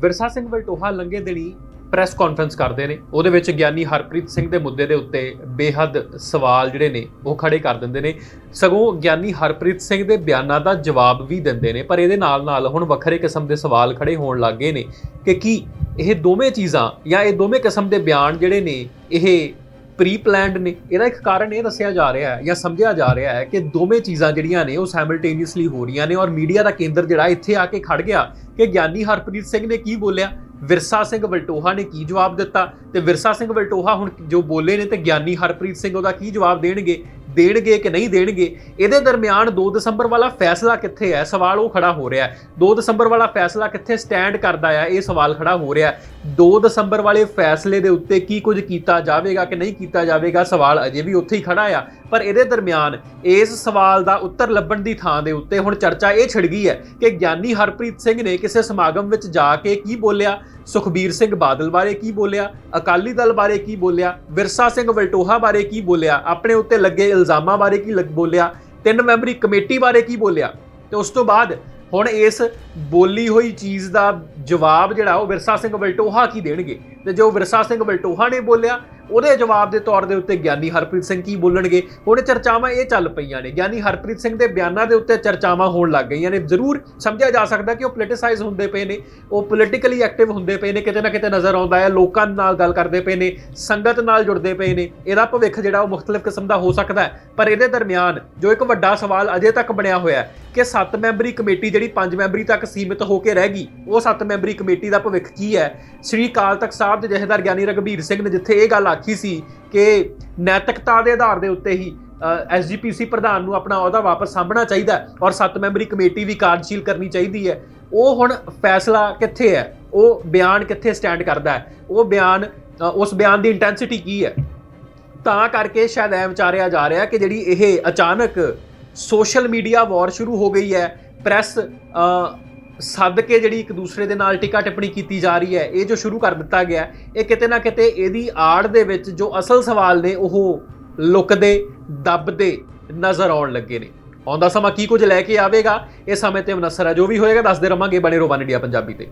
ਵਿਰਸਾ ਸਿੰਘ ਵਲਟੋਹਾ ਲੰਗੇ ਦਿਨੀ press conference ਕਰਦੇ ਨੇ। ਉਹਦੇ ਵਿੱਚ ਗਿਆਨੀ ਹਰਪ੍ਰੀਤ ਸਿੰਘ ਦੇ ਮੁੱਦੇ ਦੇ ਉੱਤੇ ਬੇਹੱਦ ਸਵਾਲ ਜਿਹੜੇ ਨੇ, ਉਹ ਖੜੇ ਕਰ ਦਿੰਦੇ ਨੇ। ਸਗੋਂ ਗਿਆਨੀ ਹਰਪ੍ਰੀਤ ਸਿੰਘ ਦੇ ਬਿਆਨਾਂ ਦਾ ਜਵਾਬ ਵੀ ਦਿੰਦੇ ਨੇ, ਪਰ ਇਹਦੇ ਨਾਲ ਨਾਲ ਹੁਣ ਵੱਖਰੇ ਕਿਸਮ ਦੇ ਸਵਾਲ ਖੜੇ ਹੋਣ ਲੱਗ ਗਏ ਨੇ ਕਿ ਕੀ ਇਹ ਦੋਵੇਂ ਚੀਜ਼ਾਂ ਜਾਂ ਇਹ ਦੋਵੇਂ ਕਿਸਮ ਦੇ ਬਿਆਨ ਜਿਹੜੇ ਨੇ, ਇਹ ਪ੍ਰੀ ਪਲਾਨਡ ਨੇ। ਇਹਦਾ ਇੱਕ ਕਾਰਨ ਇਹ ਦੱਸਿਆ ਜਾ ਰਿਹਾ ਹੈ ਜਾਂ ਸਮਝਿਆ ਜਾ ਰਿਹਾ ਹੈ ਕਿ ਦੋਵੇਂ ਚੀਜ਼ਾਂ ਜਿਹੜੀਆਂ ਨੇ, ਉਹ ਸਾਈਮਲਟੇਨੀਅਸਲੀ ਹੋ ਰਹੀਆਂ ਨੇ ਔਰ ਮੀਡੀਆ ਦਾ ਕੇਂਦਰ ਜਿਹੜਾ ਇੱਥੇ ਆ ਕੇ ਖੜ ਗਿਆ ਕਿ ਗਿਆਨੀ ਹਰਪ੍ਰੀਤ ਸਿੰਘ ਨੇ ਕੀ ਬੋਲਿਆ? ਵਿਰਸਾ ਸਿੰਘ ਵਲਟੋਹਾ ਨੇ ਕੀ ਜਵਾਬ ਦਿੱਤਾ? ਤੇ ਵਿਰਸਾ ਸਿੰਘ ਵਲਟੋਹਾ ਹੁਣ ਜੋ ਬੋਲੇ ਨੇ ਤੇ ਗਿਆਨੀ ਹਰਪ੍ਰੀਤ ਸਿੰਘ ਉਹਦਾ ਕੀ ਜਵਾਬ ਦੇਣਗੇ? ਦੇਣਗੇ ਕਿ ਨਹੀਂ ਦੇਣਗੇ? ਇਹਦੇ ਦਰਮਿਆਨ 2 ਦਸੰਬਰ ਵਾਲਾ ਫੈਸਲਾ ਕਿੱਥੇ ਹੈ? ਸਵਾਲ ਉਹ ਖੜਾ ਹੋ ਰਿਹਾ ਹੈ। 2 ਦਸੰਬਰ ਵਾਲਾ ਫੈਸਲਾ ਕਿੱਥੇ ਸਟੈਂਡ ਕਰਦਾ ਹੈ? ਇਹ ਸਵਾਲ ਖੜਾ ਹੋ ਰਿਹਾ ਹੈ। 2 ਦਸੰਬਰ ਵਾਲੇ ਫੈਸਲੇ ਦੇ ਉੱਤੇ ਕੀ ਕੁਝ ਕੀਤਾ ਜਾਵੇਗਾ ਕਿ ਨਹੀਂ ਕੀਤਾ ਜਾਵੇਗਾ, ਸਵਾਲ ਅਜੇ ਵੀ ਉੱਥੇ ਹੀ ਖੜਾ ਆ। ਪਰ ਇਹਦੇ ਦਰਮਿਆਨ ਇਸ ਸਵਾਲ ਦਾ ਉੱਤਰ ਲੱਭਣ ਦੀ ਥਾਂ ਦੇ ਉੱਤੇ ਹੁਣ ਚਰਚਾ ਇਹ ਛਿੜ ਗਈ ਹੈ ਕਿ ਗਿਆਨੀ ਹਰਪ੍ਰੀਤ ਸਿੰਘ ਨੇ ਕਿਸੇ ਸਮਾਗਮ ਵਿੱਚ ਜਾ ਕੇ ਕੀ ਬੋਲਿਆ, ਸੁਖਬੀਰ ਸਿੰਘ ਬਾਦਲ ਬਾਰੇ ਕੀ ਬੋਲਿਆ, ਅਕਾਲੀ ਦਲ ਬਾਰੇ ਕੀ ਬੋਲਿਆ, ਵਿਰਸਾ ਸਿੰਘ ਵਲਟੋਹਾ ਬਾਰੇ ਕੀ ਬੋਲਿਆ, ਆਪਣੇ ਉੱਤੇ ਲੱਗੇ ਇਲਜ਼ਾਮਾਂ ਬਾਰੇ ਕੀ ਲੱਗ- ਬੋਲਿਆ, ਤਿੰਨ ਮੈਂਬਰੀ ਕਮੇਟੀ ਬਾਰੇ ਕੀ ਬੋਲਿਆ। ਤੇ ਉਸ ਤੋਂ ਬਾਅਦ ਹੁਣ ਇਸ ਬੋਲੀ ਹੋਈ ਚੀਜ਼ ਦਾ ਜਵਾਬ ਜਿਹੜਾ ਉਹ ਵਿਰਸਾ ਸਿੰਘ ਵਲਟੋਹਾ ਕੀ ਦੇਣਗੇ? ਤੇ ਜੋ ਵਿਰਸਾ ਸਿੰਘ ਵਲਟੋਹਾ ਨੇ ਬੋਲਿਆ, ਉਹਦੇ ਜਵਾਬ ਦੇ ਤੌਰ ਦੇ ਉੱਤੇ ਗਿਆਨੀ ਹਰਪ੍ਰੀਤ ਸਿੰਘ ਕੀ ਬੋਲਣਗੇ? ਹੁਣ ਚਰਚਾਵਾਂ ਇਹ ਚੱਲ ਪਈਆਂ ਨੇ। ਗਿਆਨੀ ਹਰਪ੍ਰੀਤ ਸਿੰਘ ਦੇ ਬਿਆਨਾਂ ਦੇ ਉੱਤੇ ਚਰਚਾਵਾਂ ਹੋਣ ਲੱਗ ਗਈਆਂ ਨੇ। ਜ਼ਰੂਰ ਸਮਝਿਆ ਜਾ ਸਕਦਾ ਕਿ ਉਹ ਪੋਲਿਟਿਸਾਈਜ਼ ਹੁੰਦੇ ਪਏ ਨੇ। ਉਹ ਪੋਲਿਟਿਕਲੀ ਐਕਟਿਵ ਹੁੰਦੇ ਪਏ ਨੇ। ਕਿਤੇ ਨਾ ਕਿਤੇ ਨਜ਼ਰ ਆਉਂਦਾ ਹੈ। ਲੋਕਾਂ ਨਾਲ ਗੱਲ ਕਰਦੇ ਪਏ ਨੇ। ਸੰਗਤ ਨਾਲ ਜੁੜਦੇ ਪਏ ਨੇ। ਇਹਦਾ ਭਵਿੱਖ ਜਿਹੜਾ ਉਹ ਮੁxtਲਫ ਕਿਸਮ ਦਾ ਹੋ ਸਕਦਾ ਹੈ। ਪਰ ਇਹਦੇ ਦਰਮਿਆਨ ਜੋ ਇੱਕ ਵੱਡਾ ਸਵਾਲ ਅਜੇ ਤੱਕ ਬਣਿਆ ਹੋਇਆ ਹੈ ਕਿ 7 ਮੈਂਬਰੀ ਕਮੇਟੀ ਜਿਹੜੀ 5 ਮੈਂਬਰੀ ਤੱਕ ਸੀਮਿਤ ਹੋ ਕੇ ਰਹਿ ਗਈ, ਉਹ 7 ਮੈਂਬਰੀ ਕਮੇਟੀ ਦਾ ਭਵਿੱਖ ਕੀ ਹੈ? ਸ੍ਰੀ ਅਕਾਲ ਤਖਤ ਸਾਹਿਬ ਦੇ ਜਥੇਦਾਰ ਗਿਆਨੀ ਰਘਬੀਰ ਸਿੰਘ ਨੇ ਜਿੱਥੇ ਇਹ ਗੱਲ ਆਖੀ ਸੀ ਕਿ ਨੈਤਿਕਤਾ ਦੇ ਆਧਾਰ ਦੇ ਉੱਤੇ ਹੀ ਐਸਜੀਪੀਸੀ ਪ੍ਰਧਾਨ ਨੂੰ ਆਪਣਾ ਅਹੁਦਾ ਵਾਪਸ ਸਾਂਭਣਾ ਚਾਹੀਦਾ ਔਰ 7 ਮੈਂਬਰੀ ਕਮੇਟੀ ਵੀ ਕਾਰਜਸ਼ੀਲ ਕਰਨੀ ਚਾਹੀਦੀ ਹੈ। ਉਹ ਹੁਣ ਫੈਸਲਾ ਕਿੱਥੇ ਹੈ? ਉਹ ਬਿਆਨ ਕਿੱਥੇ ਸਟੈਂਡ ਕਰਦਾ ਹੈ? ਉਹ ਬਿਆਨ ਉਸ ਬਿਆਨ ਦੀ ਇੰਟੈਂਸਿਟੀ ਕੀ ਹੈ? ਤਾਂ ਕਰਕੇ ਸ਼ਾਇਦ ਐ ਵਿਚਾਰਿਆ ਜਾ ਰਿਹਾ ਕਿ ਜਿਹੜੀ ਇਹ ਅਚਾਨਕ ਸੋਸ਼ਲ ਮੀਡੀਆ ਵਾਰ ਸ਼ੁਰੂ ਹੋ ਗਈ ਹੈ, ਪ੍ਰੈਸ ਸੱਦ ਕੇ ਜਿਹੜੀ ਇੱਕ ਦੂਸਰੇ ਦੇ ਨਾਲ ਟਿਕਾ ਟਿੱਪਣੀ ਕੀਤੀ ਜਾ ਰਹੀ ਹੈ, ਇਹ ਜੋ ਸ਼ੁਰੂ ਕਰ ਦਿੱਤਾ ਗਿਆ, ਇਹ ਕਿਤੇ ਨਾ ਕਿਤੇ ਇਹਦੀ ਆੜ ਦੇ ਵਿੱਚ ਜੋ ਅਸਲ ਸਵਾਲ ਨੇ, ਉਹ ਲੁਕਦੇ, ਦੱਬਦੇ ਨਜ਼ਰ ਆਉਣ ਲੱਗੇ ਨੇ। ਆਉਂਦਾ ਸਮਾਂ ਕੀ ਕੁਝ ਲੈ ਕੇ ਆਵੇਗਾ, ਇਹ ਸਮੇਂ ਤੇ ਮਨਸਰ ਹੈ ਜੋ ਵੀ ਹੋਏਗਾ, ਦੱਸਦੇ ਰਵਾਂਗੇ ਬਣੇ ਰੋ ਵਨ ਇੰਡੀਆ ਪੰਜਾਬੀ ਤੇ।